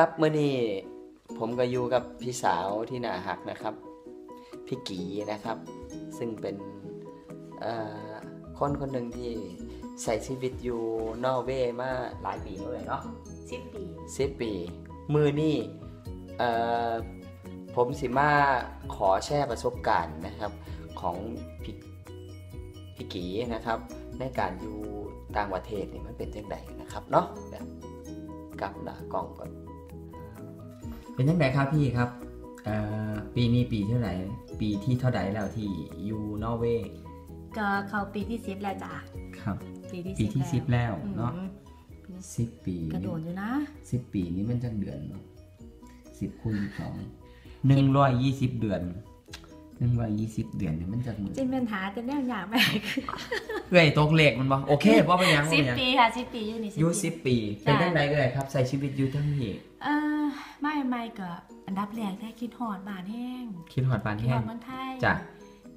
ครับเมื่อนี้ผมก็อยู่กับพี่สาวที่น่าหักนะครับ พี่กีนะครับ ซึ่งเป็นเอ่อคนคนหนึ่งที่ใส่ชีวิตอยู่นอร์เวย์มาหลายปีแล้วเลยเนาะสิบปีสิบปี มือนี่เอ่อผมสิมาขอแชร์ประสบการณ์นะครับของพี่พี่กีนะครับ ในการอยู่ต่างประเทศนี่มันเป็นยังไงนะครับเนาะแบบกลับหน้ากล้องก่อน เป็นยังไงครับพี่ครับเอ่อปีนี้ปีเท่าไหร่ ปีที่เท่าไหร่แล้วที่อยู่นอร์เวย์ก็เข้าปีที่สิบแล้วจ้ะครับ ปีที่ปีที่สิบแล้วอืมเนาะสิบปีกระโดดอยู่นะสิบปีนี้มันจังเดือนเนาะสิบคูณสองหนึ่งร้อยยี่สิบเดือนหนึ่งร้อยยี่สิบเดือนเนี่ยมันจังมือจินเป็นหาจะแนวอยากไปคือเอ้ยตกเลขมันบ่โอเคว่าเป็นหยังว่าสิบเป็นหยังปีค่ะสิบปีอยู่นี่อยู่สิบปี เป็นจ้ะยังไงเลยครับใส่ชีวิตอยู่ทั้งนี้เออ ไม่ไม่ก็อันดับแรกได้คิดฮอดบ้านแห้งคิดหอดปานคิดแห้ฮองดเมืองไทยจ้ะ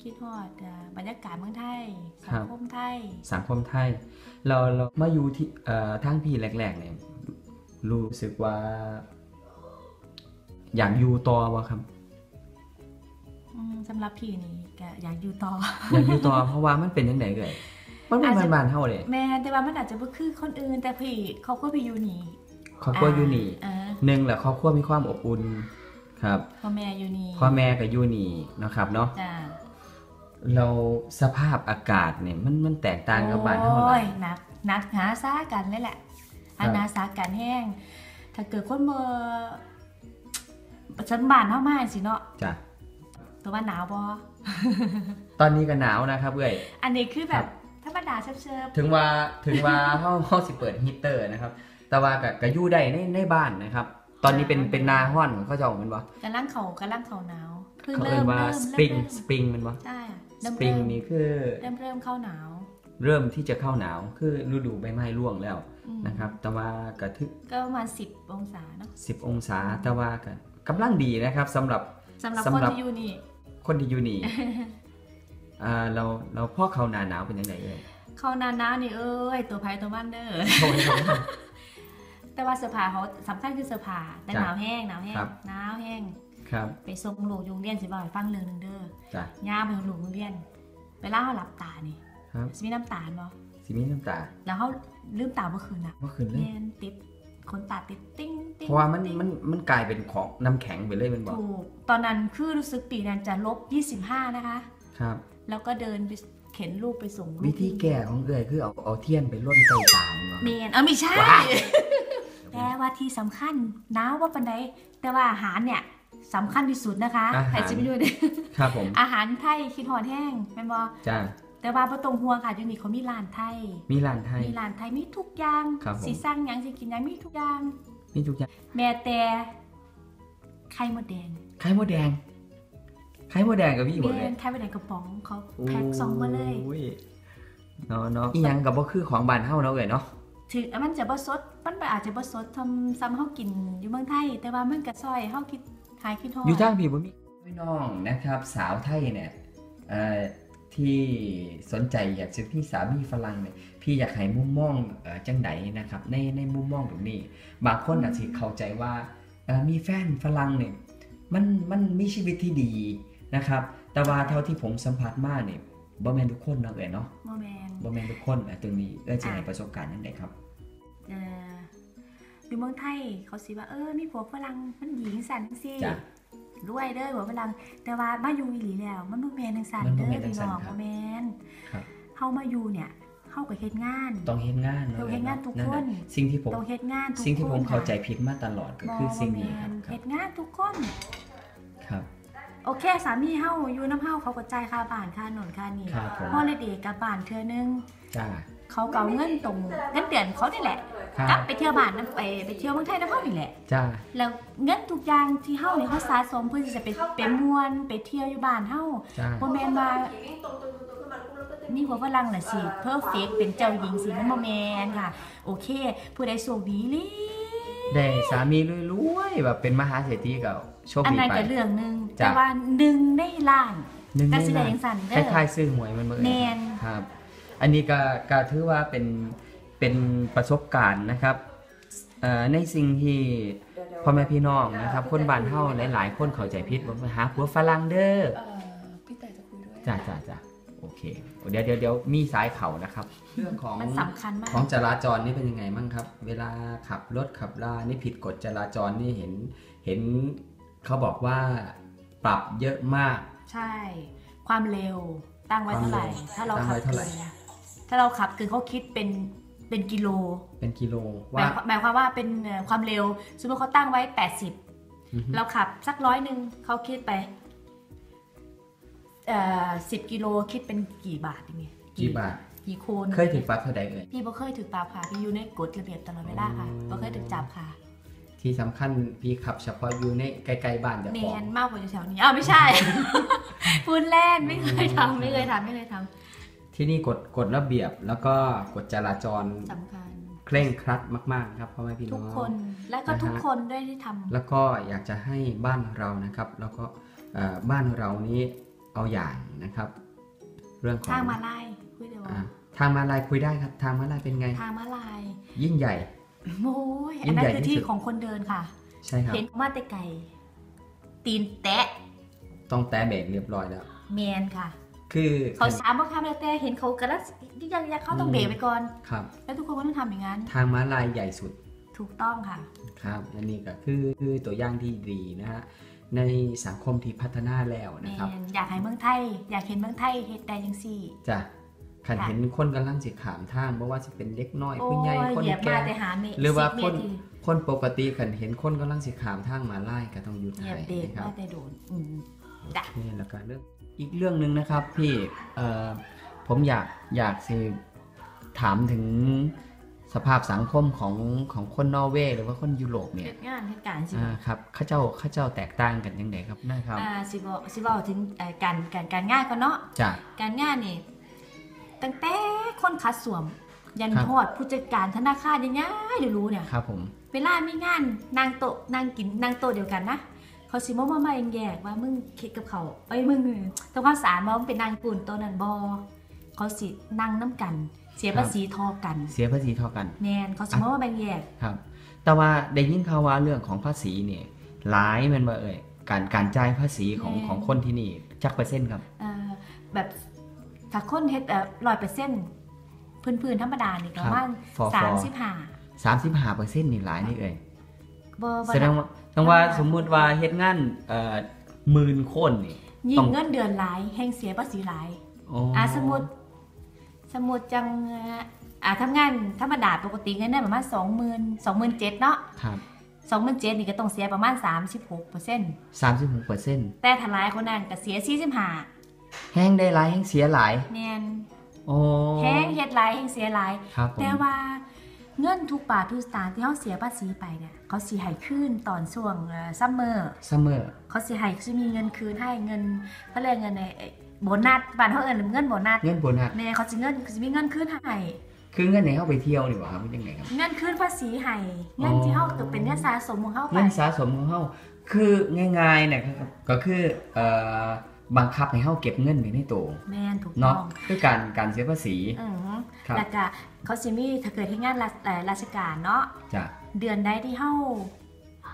คิดฮอดเอ่อบรรยากาศเมืองไทยครัสับ งคมไทย สังคมไทย เราเรามาอยู่ที่เอ่อทางพี่แรกๆเนี่ยรู้สึกว่า อยากอยู่ต่อบ่ครับ อืมสำหรับพี่นี่ก็อยากอยู่ต่อ อยากอยู่ต่อ เพราะว่ามันเป็นยังไงเลยมันเป็นอาจจะบ้านๆเฮาเลยแม่แต่ว่ามันอาจจะบ่คือคนอื่นแต่พี่เขาก็ไปอยู่นี่ครอบครัวอยู่นี่เออ หนึ่งแหละครอบครัวมีความอบอุ่นครับพ่อแม่อยู่นี่พ่อแม่ก็อยู่นี่นะครับเนาะจ้าเราสภาพอากาศเนี่ยมันมันแตกต่างกับบ้านเฮาหลาโอ้ยยหนักหนักหาซากันเลยแหละครัอับนนาสากันแห้ง ถ้าเกิดคนเมื่อฉันบ้านเฮามาสิเนาะจ้ะตัวว่าหนาวบ่ตอนนี้ก็หนาวนะครับเอ้ยอันนี้คือแบครับบธรรมดาเชิบถึงว่าถึงว่าเฮาเฮาสิเปิดฮีตเตอร์นะครับ แต่ว่าก็ก็อยู่ได้ในในบ้านนะครับ ตอนนี้เป็นเป็นนาฮ้อนของเขาเจ้าแมันบ่ๆกำลังเขากำลังเขาหนาวเพิ่งเขาเริ่เรียมกว่าเริ่มสปริงเริ่มสปริงมันบ่ใช่อะสเริ่มปริงเริ่มนี่คือ เริ่มเริ่มเข้าหนาว เริ่มที่จะเข้าหนาวคือฤดูใบไม้ร่วงแล้วอืม นะครับ แต่ว่าก็ถึงก็ประมาณ10องศาเนาะ10 องศาแต่ว่าก็กำลังดีนะครับสำหรับ สำหรับสำคนหรับ ที่อยู่นี่ คนที่อยู่นี่ อ่าเราเราพ่อเขาหนาหนาวเป็นยังไงเอ่ยเข้าหนาหนาวนี่เอ้ยตัวไผตัวมันเด้อ โอ้ยผม แต่ว่าเสื้อผ้าเขาสำคัญคือเสื้อผ้าแต่จ้ะหนาวแห้งหนาวแห้งครับ หนาวแห้งครับ ไปส่งลูกอยุงเรียนสิบ่อยฟังเรื่องหนึงเด้อจ้ะ ย่ามไปส่งลูกโรงเรียนเวลาเขาหลับตานี่ครับ สิมีน้ำตาลบ่สิมีน้ำตาแล้วเขาลืมตาเมื่อคืนน่ะเมื่อคืนเลย แม่นติดขนตาติดติ้งติ้งเพราะว่ามันติ้งมันมันกลายเป็นของน้ำแข็งไปเลยมันบอกถูกตอนนั้นคือรู้สึกปีนั้นจะลบ 25 นะคะ ครับ แล้วก็เดินไปเข็นลูกไปส่งลูกวิธีแก้ของเอ่ยคือเอาเอาเทียนไปร่นใต้ตามันบ่เมนเออไม่ใช่ว้าย แต่ว่าที่สำคัญน้าว่าปันใดแต่ว่าอาหารเนี่ยสำคัญที่สุดนะคะใครจะไปด้วยเนี่ยครับผมอาหารไทยคิดหอนแห้งแม่นบอจ้าแต่ว่าประตรงห่วงค่ะอยู่นี่เขามีร้านไทย มีร้านไทย มีร้านไทยมีทุกอย่างครับผมสีสร้างหยังสิกินหยังมีทุกอย่าง มีทุกอย่าง แม่แต่ไข่มดแดง ไข่มดแดง ไข่มดแดงกับพี่หมดเลแม่ยไข่มดแดงกระป๋องเขาแพ็คซองมาเลยโอ้ยเนาะเนาะอีหยังกับบ่คือของบ้านเฮาเนาะเอ่ยเนาะ ถึงมันจะบ่สดมันอาจจะบ่สดทำซ้ำเฮากินอยู่เมืองไทย แต่ว่ามันก็ซอยเฮาคิดหายคิดฮอดอยู่ทางพี่บ่มีพี่น้องนะครับสาวไทยเนี่ยเอ่อที่สนใจอยากจะพี่สามีฝรั่งเนี่ยพี่อยากให้มุมมองเอ่อจังไดนะครับในในมุมมองตรงนี้ บางคนอาจจะเข้าใจว่าเอ่อมีแฟนฝรั่งเนี่ยมันมันมีชีวิตที่ดีนะครับ แต่ว่าเท่าที่ผมสัมผัสมาเนี่ย บ่แม่นทุกคนเนาะเอ่ยเนาะบ่แม่นบ่แม่นทุกคนอะตรงนี้เอ้ยจะให้ประสบการณ์ยังไงครับเอ่ออยู่เมืองไทยเขาสิว่าเออมีผัวฝรั่งมันหญิงสันจังซี่จ้ะรวยเด้อผัวฝรั่งแต่ว่ามาอยู่อีหลีแล้ว มันบ่แม่นจังซั่นมันบ่เด้อแม่นจัพี่งซั่น้นองครับบ่แม่นครับเฮามาอยู่เนี่ยเฮาก็เฮ็ดงาน ต้องเฮ็ดงานต้องเฮ็ดงานทุกนั่นคแหละนสิ่งที่ผมต้องเฮ็ดงานทุกคนสิ่งที่ผมเข้าใจค่ะผิดมาตลอดก็บ่คือสิ่งนี้บ่คแม่รับนครัเฮ็บดงานทุกคนครับ โอเคสามีเฮาอยู่น้ำเฮาเขาก็จ่ายค่าบ้านค่าโน่นค่านี่ครับผมฮอลิเดย์กลับบ้านเทื่อนึง จ้า เขาก็เอาเงินตรงเงินเดือนเขานี่แหละ ครักลับบไปเที่ยวบ้านนำไปไปเที่ยวเมืองไทยนำเฮานี่แหละ จ้า แล้วเงินทุกอย่างที่เฮานี่เฮาสะสมเพื่อที่จะไปไปม่วนไปเที่ยวอยู่บ้านเฮา จ้า บ่แม่นว่า นี่หัวฝรั่งน่ะสิเพอร์เฟกเป็นเจ้าหญิงสิมันบ่แม่นค่ะ โอเค ผู้ใดโชคดีเลยได้สามีรวยๆแบบเป็นมหาเศรษฐีก็ โชคอันดีนั้นไป ก็เรื่องหนึงจ้ะ แต่ว่าหนึ่งในล้าน หนึ่งก็ในสิได้ล้านจังซั่นคเด้อล้ายๆซื้อหวยมันเมื่อแม่น ครับ อันนี้ก็ก็ถือว่าเป็นเป็นประสบการณ์นะครับเอ่อในสิ่งที่พ่อแม่พี่น้องนะครับ คนบ้านเฮาหลายๆ คนเข้าใจผิดว่าไปหาผัวฝรั่งเด้อเอ่อพี่แต่จะคุยด้วย จ้าจ้าจ้าโอเคเดี๋ยวเดี๋ยวเดี๋ยวมีสายเข่านะครับ เรื่องของ มันสำคัญมากของจราจรนี่เป็นยังไงบ้างครับ เวลาขับรถขับลานี่ผิดกฎจราจรนี่เห็นเห็น เขาบอกว่าปรับเยอะมาก ใช่ ความเร็วตั้งไว้เท่าไหร่ ถ้าเราตั้งขับไว้เท่าเกิไหร่นถ้าเราขับเกินเขาคิดเป็นเป็นกิโล เป็นกิโลหว่ามายหมายความว่าเป็นเอ่อความเร็วสมมติเขาตั้งไว้ 80อือฮึเราขับสักร้อยหนึ่งเขาคิดไปเอ่อสิบกิโลคิดเป็นกี่บาทอย่างเงี้ยกี่บาทกี่โคนเคยถึงปรับเท่าใดเอ่ยพี่บ่เคยถูกปรับค่ะพี่อยู่ในกฎระเบียบตลอดเวลาค่ะอ๋อบ่เคยถูกจับค่ะ ที่สำคัญพี่ขับเฉพาะอยู่ในใกล้ๆบ้านเจ้าเนีขอยงนมากกว่าอยู่แถวนี้อ้าวไม่ใช่ พูดเล่นไม่เคยทำไม่เคยทำไม่เคยทที่นี่กฎกฎระเบียบแล้วก็กฎจราจรำสำคัญ เคร่งครัดมาก ๆ ครับพ่อแม่พี่น้ทุอกง คน และก็นะฮะ ทุกคนด้วยที่ทำ แล้วก็อยากจะให้บ้านเรานะครับ แล้วก็เอ่อบ้านเรานี้เอาอย่างนะครับ เรื่องของทางมาลายคุยเดี๋ยวอ่าทางมาลายคุยได้ครับ ทางมาลายเป็นไง ทางมาลาย ยิ่งใหญ่ โอ้ยยิ่อันงนั้ใหญ่นคือที่ที่สุดของคนเดินค่ะ ใช่ครับ เห็นมาแต่ไก่ตีนแตะ ต้องแตะเบรกเรียบร้อยแล้วแมนค่ะ คือเขาสามว่าคำแล้วแต่เห็นเขากระลักยังยังเขาต้องเบรกไปก่อนครับ แล้วทุกคนก็ต้องทำอย่างนั้น ทางม้าลายใหญ่สุด ถูกต้องค่ะ ครับอันนี้ก็คือคือตัวอย่างที่ดีนะฮะในสังคมที่พัฒนาแล้วแมนะครับนอยากให้เมืองไทย อยากเห็นเมืองไทยเฮ็ดได้จังซี่จะ ขันค่ะเห็นคนกำลังสิขามทางไม่ว่าจะเป็นเด็กน้อยโอ้ผู้ใหญ่ยคนเหยียบแก่มาแต่หาเมหรือว่าสิบคนเมตรคนปกติขันเห็นคนกำลังสิขามทางมาไล่ก็ต้องหยุดเหยียให้บเบรกนะครับมาแต่โดนอืมจ้ะโอเคแล้วก็เรื่องอีกเรื่องหนึ่งนะครับพี่เอ่อผมอยากอยากสิถามถึงสภาพสังคมของของคนนอร์เวย์หรือว่าคนยุโรปเนี่ยเฮ็ดงานเฮ็ดการสิอ่าครับเข้าเจ้าเข้าเจ้าแตกต่างกันยังไงครับนะครับอ่าสิบอกสิบอกถึงเอ่อการการการงานก่อนเนาะจ้ะการงานนี่ ตั้งแต่คนคัดสวม ยันครับ ทอดผู้จัดการธนาคารยังไงเดี๋ยวรู้เนี่ย ครับผม เวลามีงานนางโต๊ะนางกินนางโต๊ะเดียวกันนะเขาสิมามามาแยกว่ามึงคิดกับเขาเอ้ยมึงทำความสะอาดมามึงเป็นนางกุ่นโตัวนั้นบอเขาสินั่งน้ำกัน เสียภาษีทอกัน เสียภาษีเท่ากันแนนเขาสิมามาแบ่งแยกครับ แต่ว่าได้ยินข่าวว่าเรื่องของภาษีเนี่ยหลายแมันว่าเอ่ยการการจ่ายภาษีของของคนที่นี่จักเปอร์เซ็นต์ครับ เอ่อแบบ ถ้าคนเฮ็ดเอ่อร้อยเปอร์เซ็นต์พื้นๆธรรมดานี่ประมาณฟอร์ฟอร์สามสิบห้าสามสิบห้าเปอร์เซ็นต์นี่หลายนี่เอ่ยบ่บ่แสดงว่าแสดงว่าสมมุติว่าเฮ็ดงานเอ่อหมื่นคนนี่ ยิ่ต้องงเงินเดือนหลายแห่งเสียภาษีหลาย โอ้อ่าสมมุติสมมุติจังเอ่ออ่าทำงานธรรมดาปกติเงินเดือนประมาณ20,000 27,000เนาะครับ27,000นี่ก็ต้องเสียประมาณ36%สามสิบหกเปอร์เซ็นต์แต่ถ้าหลายคนนั้นก็เสีย45 แห้งได้หลายแห้งเสียหลายแม่นโอ้แฮงเฮ็ดหลายแฮงเสียหลาย ครับผมแต่ว่าเงินทุกบาททุกสตางค์ที่เขาเสียภาษีไปเนี่ยเขาสิให้คืนตอนช่วงซัมเมอร์ซัมเมอร์เขาสิให้จะมีเงินคืนให้เงินเขาเรียกเงินในเอ่อโบนัสบ้านเขาเอิ้นเงินโบนัสเงินโบนัสแม่เขาสิเงินเขาสิมีเงินคืนให้คือเงินไหนเข้าไปเที่ยวนี่หว่าครับเป็นยังไงครับ เงินคืนภาษีให้เงินที่เขาตกเป็นเงินสะสมของเขาไปเงินสะสมของเฮาคือง่ายๆเนี่ยครับก็คือเอ่อ บังคับให้เฮาเก็บเงินไว้ในตัวแม่นถูกต้เนาะองคือการการเสียภาษี อือหือครับ แล้วก็เขาสิมีถ้าเกิดที่งานราชเอ่อราชการเนาะ จ้ะ เดือนใดที่เฮา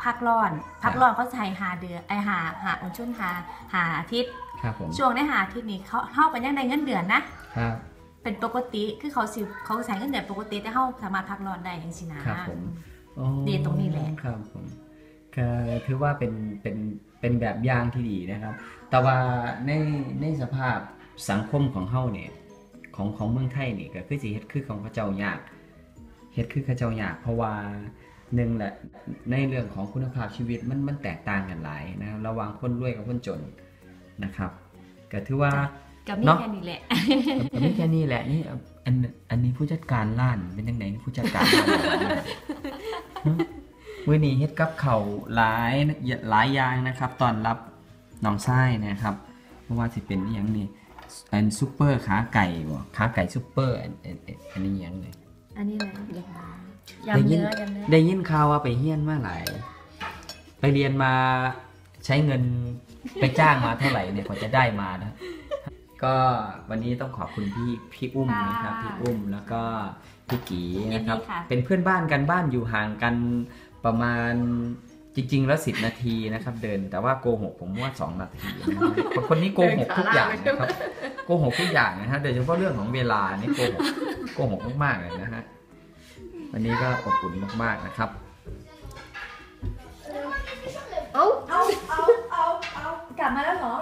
พักร้อน พักร้อนเขาจะให้หาเดือนไอหาหาอุ่นชุนหาหาอาทิตย์ ครับผมช่วงในหาอาทิตย์นี้เขาเฮาเป็นยังในเงินเดือนนะครับ เป็นปกติคือเขาสิเขาใช้เงินเดือนปกติแต่เฮาสามารถพักร้อนได้จังซี่นะ ครับผม อ๋อดีตรงนี้แหละ ครับผมก็ถือว่าเป็นเป็น เป็นแบบอย่างที่ดีนะครับ แต่ว่าในในสภาพสังคมของเฮาเนี่ยของของเมืองไทยนี่ก็คือสิเฮ็ดคือของพระเจ้ายากเฮ็ดคือพระเจ้ายาก เพราะว่าหนึ่งแหละในเรื่องของคุณภาพชีวิตมันมันแตกต่างกันหลายนะครับระหว่างคนรวยกับคนจนนะครับก็ถือว่าก็มีเนาะแค่นี้แหละก็ไม่แค่นี้แหละนี่อันอันนี้ผู้จัดการร้านเป็นยังไงผู้จัดการร้านฮะ มื้อนี้เฮ็ดกับเขาวหลายหลายอย่างนะครับ ตอนรับน้องชายนะครับเพราะว่าสิเป็นอหยังนี่อันซุปเปอร์ขาไก่บ่ขาไก่ซุปเปอร์อันอันอันอันนี้หยังเลยอันนี้อะไรเดี๋ยวมายำเนื้อยำเนื้อได้ยินข่าวว่าไปเฮียนมาหลาย ไปเรียนมาใช้เงินไปจ้างมาเท่าไหร่เนี่ยกว่าจะได้มานะก็วันนี้ต้องขอบคุณพี่พี่อุ้มนะครับพี่อุ้มแล้วก็พี่กีนะครับ เป็นเพื่อนบ้านกันบ้านอยู่ห่างกัน ประมาณจริง ๆ แล้วสิบนาทีนะครับ เดินแต่ว่าโกหกผมว่าสองนาทีครัคนนี้โกหกทุกอย่างนะครับโกหกทุกอย่างนะฮะโดยเฉพาะเรื่องของเวลานี่โกหกโกหกมากๆเลยนะฮะวันนี้ก็อบอุ่นมากๆนะครับ เอาเอาเอาเอาเอากลับมาแล้วเหรอ